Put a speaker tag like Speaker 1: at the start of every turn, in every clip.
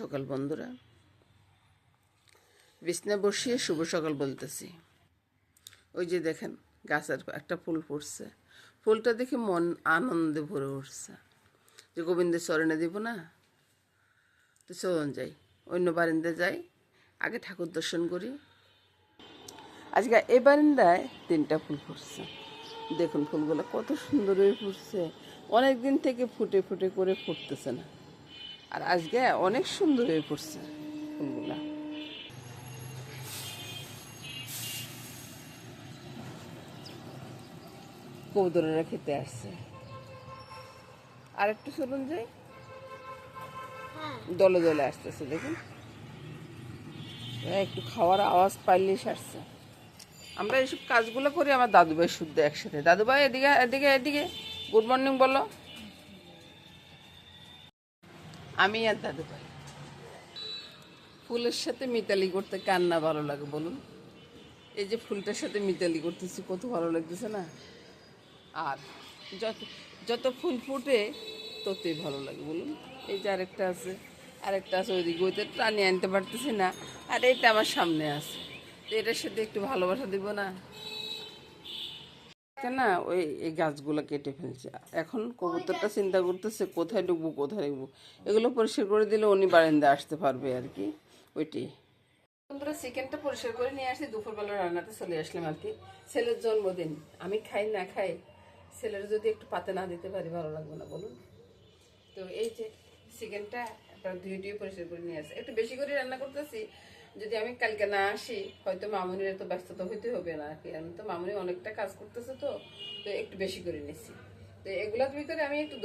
Speaker 1: সকাল বন্ধুরা। বিছনা বসিয়ে শুভ সকাল বলতেছি। ওই যে দেখেন, গাছের একটা ফুল ফুটছে। ফুলটা দেখে মন আনন্দে ভরে উঠছে। যে গোবিন্দের চরণে দিব না, তো চলুন যাই। অন্য বারিন্দে যাই, আগে ঠাকুর দর্শন করি। আজকে এই বারিন্দায় তিনটা ফুল ফুটছে। দেখুন ফুলগুলো কত সুন্দর হয়ে ফুটছে। অনেক দিন থেকে ফুটে ফুটে করে ফুটতেছে না। আর আজকে অনেক সুন্দর হয়ে পড়ছে ফুলগুলা। কবুতরেরা খেতে আসছে। আর একটু চলুন যাই। দলে দলে আসতেছে দেখুন। একটু খাওয়ার আওয়াজ পাইলেই সারছে। আমরা এইসব কাজগুলো করি আমার দাদুভাই শুদ্ধ একসাথে। দাদুভাই এদিকে এদিকে এদিকে। গুড মর্নিং বলো। আমি আর দাদু ভাই। ফুলের সাথে মিতালি করতে কার না ভালো লাগে বলুন? এই যে ফুলটার সাথে মিতালি করতেছি, কত ভালো লাগতেছে না? আর যত যত ফুল ফুটে, ততই ভালো লাগে বলুন। এই যে আরেকটা আছে আরেকটা আছে ওইদিকে। ওইতে টানিয়ে আনতে পারতেছি না। আর এইটা আমার সামনে আছে। তো এটার সাথে একটু ভালোবাসা দিব না? না, ওই এই গাছগুলো কেটে ফেলছে। এখন কবুতরটা চিন্তা করতেছে, কোথায় ঢুকবো কোথায় ঢুকবো এগুলো পরিষ্কার করে দিলে উনি বারান্দা আসতে পারবে আর কি ওইটি চিকেনটা পরিষ্কার করে নিয়ে আসি, দুপুরবেলা রান্নাতে চলে আসলাম আর কি। ছেলের জন্মদিন, আমি খাই না খাই, ছেলের যদি একটু পাতে না দিতে পারি, ভালো লাগবে না, বলুন। তো এই যে, চিকেনটা ধুয়ে ধুয়ে পরিষ্কার করে নিয়ে আসে। একটু বেশি করে রান্না করতেছি যদি আমি কালকে না আসি হয়তো মামুনির এত ব্যস্ততা হইতে হবে না আর কি। আমি তো মামুনি অনেকটা কাজ করতেছে তো তো একটু বেশি করে নিছি। তো এগুলোর ভিতরে আমি একটু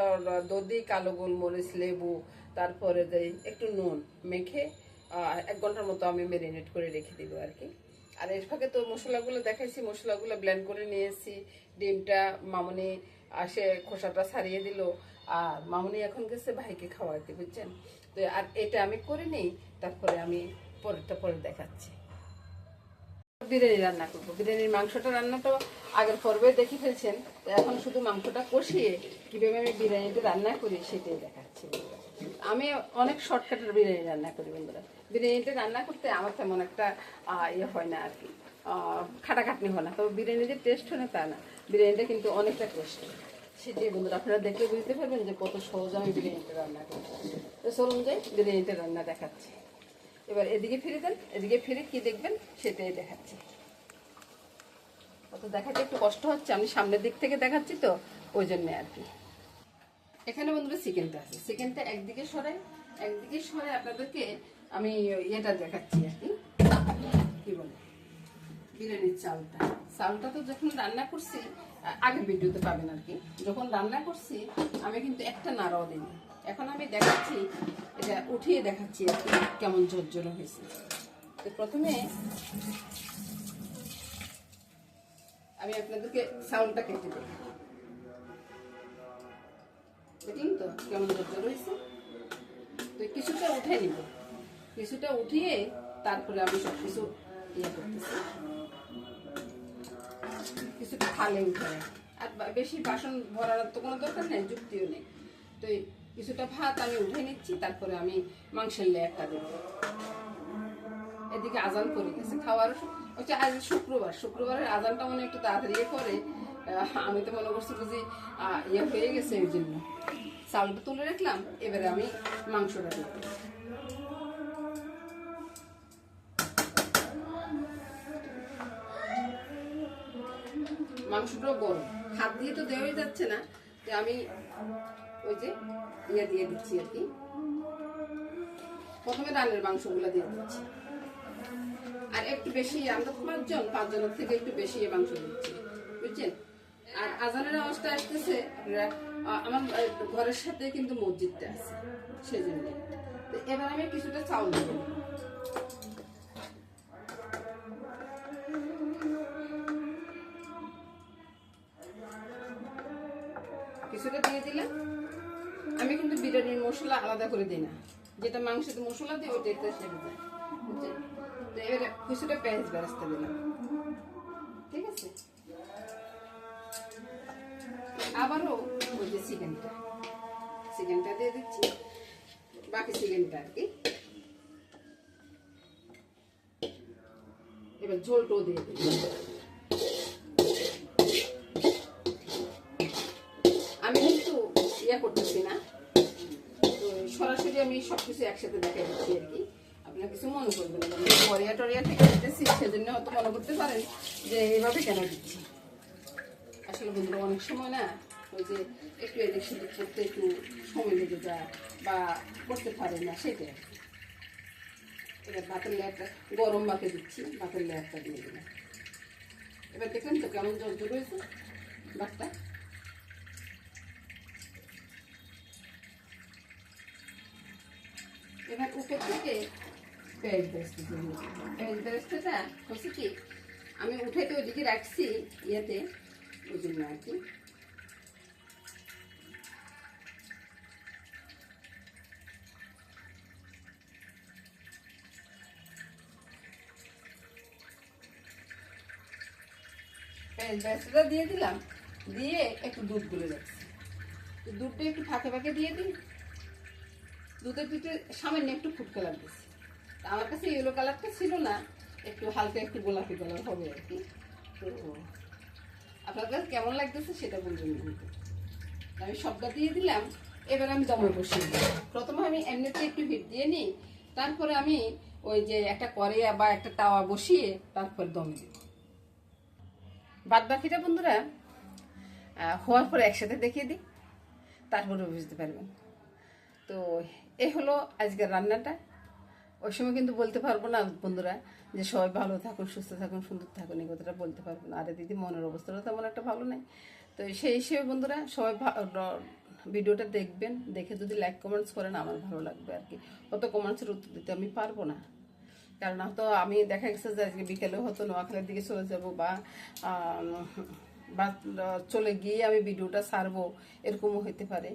Speaker 1: আহ, দধি কালো গোলমরিচ লেবু তারপরে দেই একটু নুন মেখে এক ঘণ্টার মতো আমি মেরিনেট করে রেখে দিব আর কি। আর এর ফাঁকে তো মশলাগুলো দেখাইছি মশলাগুলো ব্লেন্ড করে নিয়েছি। ডিমটা মামুনি আসে খোসাটা ছাড়িয়ে দিল। আর মামুনি এখন গেছে ভাইকে খাওয়াইতে বুঝছেন? তো আর এটা আমি করে নিই তারপরে আমি পরেরটা পরে দেখাচ্ছি। বিরিয়ানি রান্না করব। বিরিয়ানির মাংসটা রান্না তো আগের পর্বে দেখে ফেলছেন। এখন শুধু মাংসটা কষিয়ে কীভাবে আমি বিরিয়ানিটা রান্না করি সেটাই দেখাচ্ছি। আমি অনেক শর্টকাটের বিরিয়ানি রান্না করি বন্ধুরা। বিরিয়ানিটা রান্না করতে আমার তেমন একটা ইয়ে হয় না আর কি খাটাখাটনি হয় না। তবে বিরিয়ানি যে টেস্ট হয় না তা না। বিরিয়ানিটা কিন্তু অনেকটা টেস্ট সেটাই বন্ধুরা, আপনারা দেখলে বুঝতে পারবেন যে কত সহজ আমি বিরিয়ানিটা রান্না করি। তো চলুন যাই, বিরিয়ানিটা রান্না দেখাচ্ছি। এবার এদিকে ফিরে দেন, এদিকে ফিরে কি দেখবেন সেটাই দেখাচ্ছি। অত দেখাতে একটু কষ্ট হচ্ছে, আমি সামনের দিক থেকে দেখাচ্ছি তো, ওই জন্যে আর কি। এখানে বন্ধুরা চিকেনটা আছে। চিকেনটা একদিকে সরাই, একদিকে সরে আপনাদেরকে আমি ইয়েটা দেখাচ্ছি আর কি। কি বলে? বিরিয়ানির চালটা। চালটা তো যখন রান্না করছি আগে ভিডিওতে পাবেন আর কি। যখন রান্না করছি, আমি কিন্তু একটা নাড়াও দিই এখন আমি দেখাচ্ছি, এটা উঠিয়ে দেখাচ্ছি কেমন ঝরঝরে হয়েছে। তো প্রথমে আমি আপনাদেরকে চাউলটা কেটে দিই। দেখলেন তো কেমন ঝরঝরে হয়েছে? তো কিছুটা উঠে নিব। কিছুটা উঠিয়ে তারপরে আমি সব কিছু ইয়ে করতেছি। কিছুটা থালে উঠে। আর বেশি বাসন ভরার তো কোনো দরকার নেই, যুক্তিও নেই। তো কিছুটা ভাত আমি উঠে নিচ্ছি, তারপরে আমি মাংসের লেয়ারটা দেবো। এদিকে আজান করে গেছে খাওয়ার হচ্ছে আজ শুক্রবার, শুক্রবারের আজানটা মনে একটু তাড়াতাড়ি করে। আমি তো মনে করছি বুঝি ইয়ে হয়ে গেছে এই জন্য। চালটা তুলে রাখলাম, এবারে আমি মাংসটা দেবো। মাংসটাও বড় হাত দিয়ে তো দেওয়াই যাচ্ছে না, যে আমি ওই যে ইয়ে দিয়ে দিচ্ছি আর কি। প্রথমে রানের মাংসগুলো দিয়ে দিচ্ছি। আর একটু বেশি, আমরা পাঁচজন, পাঁচজনের থেকে একটু বেশি এ মাংস দিচ্ছি, বুঝছেন? আর আজানের আওয়াজটা আসতেছে আমার ঘরের সাথে কিন্তু মসজিদটা আছে, সেজন্য। তো এবার আমি কিছুটা চাউল দেবো। কিছুটা দিয়ে দিলাম। আমি কিন্তু বিরিয়ানির মশলা আলাদা করে দিই না। যেটা মাংসতে মশলা দিই ওইটা একটু সেরে যায়। এবারে কিছুটা পেঁয়াজ বেরেস্তা দিলাম। ঠিক আছে? আবারও ওই যে চিকেনটা। চিকেনটা দিয়ে দিচ্ছি। বাকি চিকেনটা আর কি। এবার ঝোলটাও দিয়ে দিই ইয়ে করতেছি না। তো সরাসরি আমি সবকিছু একসাথে দেখা দিচ্ছি আর কি। আপনার কিছু মনে করবেন না। পরিয়া টরিয়া থেকে দিতেছি, সেজন্য হয়তো মনে করতে পারেন যে এইভাবে কেন দিচ্ছি। আসলে বন্ধুরা, অনেক সময় না ওই যে একটু এদিক সেদিক করতে একটু সময় লেগে যায় বা করতে পারে না, সেটাই। এবার বাতের লেয়ারটা, গরম ভাতে দিচ্ছি বাতের লেয়ারটা দিয়ে দিলাম। এবার দেখলেন তো কেমন জল হয়েছে, ভাতটা। এবার উপর থেকে পেঁয়াজ দিয়ে পেঁয়াজ বেরেস্তাটা আমি উঠে তো ওইদিকে রাখছি ইয়েতে, ওই জন্য আর কি। বেরেস্তাটা দিয়ে দিলাম, দিয়ে একটু দুধ গুলে রাখছি। দুধটা একটু ফাঁকে ফাঁকে দিয়ে দিই। দুধের পিঠে সামান্য একটু ফুটতে লাগতেছে। তা আমার কাছে ইয়েলো কালারটা ছিল না, একটু হালকা একটু গোলাপি কালার হবে আর কি। তো আপনার কাছে কেমন লাগতেছে সেটা বলবেন আমি সবটা দিয়ে দিলাম, এবার আমি দমে বসিয়ে দিই প্রথমে আমি এমনিতে একটু হিট দিয়ে নিই, তারপরে আমি ওই যে একটা কড়াইয়া বা একটা তাওয়া বসিয়ে তারপর দমে দিব বাদ বাকিটা বন্ধুরা হওয়ার পরে একসাথে দেখিয়ে দিই, তারপরে বুঝতে পারবেন। তো এ হলো আজকের রান্নাটা। ওই সময় কিন্তু বলতে পারব না বন্ধুরা যে সবাই ভালো থাকুন, সুস্থ থাকুন, সুন্দর থাকুন, এই কথাটা বলতে পারব না। আরে দিদি, মনের অবস্থাটা তেমন একটা ভালো নেই। তো সেই হিসেবে বন্ধুরা সবাই ভিডিওটা দেখবেন, দেখে যদি লাইক কমেন্টস করেন, আমার ভালো লাগবে আর কি অত কমেন্টসের উত্তর দিতে আমি পারব না। কারণ হয়তো আমি দেখা গেছে যে আজকে বিকেলে হয়তো নোয়াখালীর দিকে চলে যাব বা বা চলে গিয়ে আমি ভিডিওটা ছাড়বো এরকমও হতে পারে।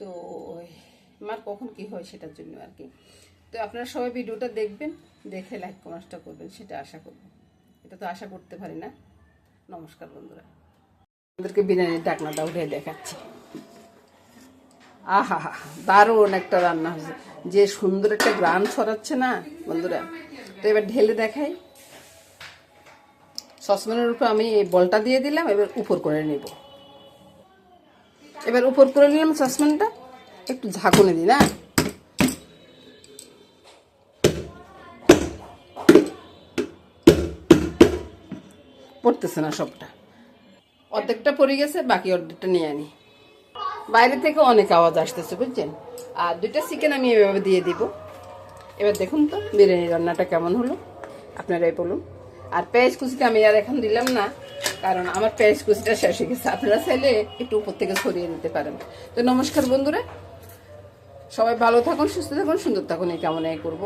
Speaker 1: তো আমার কখন কি হয় সেটার জন্য আর কি। তো আপনারা সবাই ভিডিওটা দেখবেন, দেখে লাইক কমেন্টসটা করবেন, সেটা আশা করব। এটা তো আশা করতে পারি না। নমস্কার বন্ধুরা। আমাদেরকে বিরিয়ানির ডাকনাটা উঠে দেখাচ্ছি। আহা, দারুণ একটা রান্না হয়েছে। যে সুন্দর একটা গ্রান ছড়াচ্ছে না, বন্ধুরা। তো এবার ঢেলে দেখাই। সসপ্যানের উপর আমি এই বলটা দিয়ে দিলাম, এবার উপর করে নেব। এবার উপর করে নিলাম সসপ্যানটা। একটু ঝাঁকুনে দিই না পড়তেছে না সবটা। অর্ধেকটা পড়ে গেছে, বাকি অর্ধেকটা নিয়ে আনি। বাইরে থেকে অনেক আওয়াজ আসতেছে, বুঝছেন? আর দুইটা চিকেন আমি এভাবে দিয়ে দিব। এবার দেখুন তো, বিরিয়ানি রান্নাটা কেমন হলো। আপনারাই বলুন। আর পেঁয়াজ কুচিটা আমি আর এখন দিলাম না, কারণ আমার পেঁয়াজ কুচিটা শেষ হয়ে গেছে। আপনারা চাইলে একটু উপর থেকে ছড়িয়ে দিতে পারেন। তো নমস্কার বন্ধুরা সবাই ভালো থাকুন সুস্থ থাকুন সুন্দর থাকুন এই কামনাই করব।